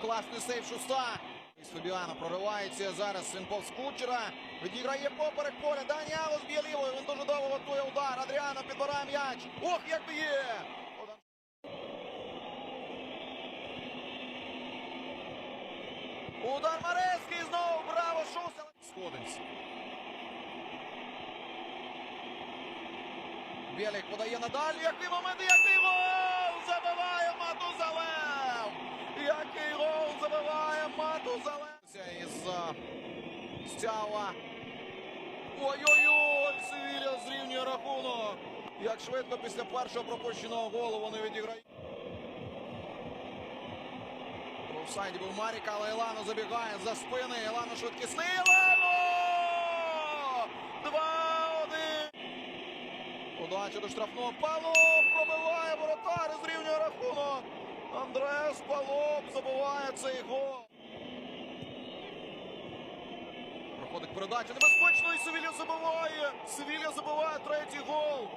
класний сейв Шуста. Із Фабіана проривається зараз син повз Кучера. Відіграє поперек поля. Дані Алос б'є лівою. Він дуже довго готує удар. Адріано підбирає м'яч. Ох, як б'є! Удар Марецький знову браво Шуса. Сходинці. Білик подає надалі. Який момент, який гол! Забиває Матузалев! Який гол забиває Із Стява. Ой-ой-ой! Севілля зрівнює рахунок. Як швидко після першого пропущеного голу вони відіграють. В офсайді був Марік, але Елано забігає за спини. Елано швидкісний. Елано! 2-1. Подача до штрафного. Палоп пробиває воротар зрівнює рахунок. Андреас Палоп забиває цей гол. Проходить передача. Небезпечно і Севілля забиває. Севілля забиває третій гол.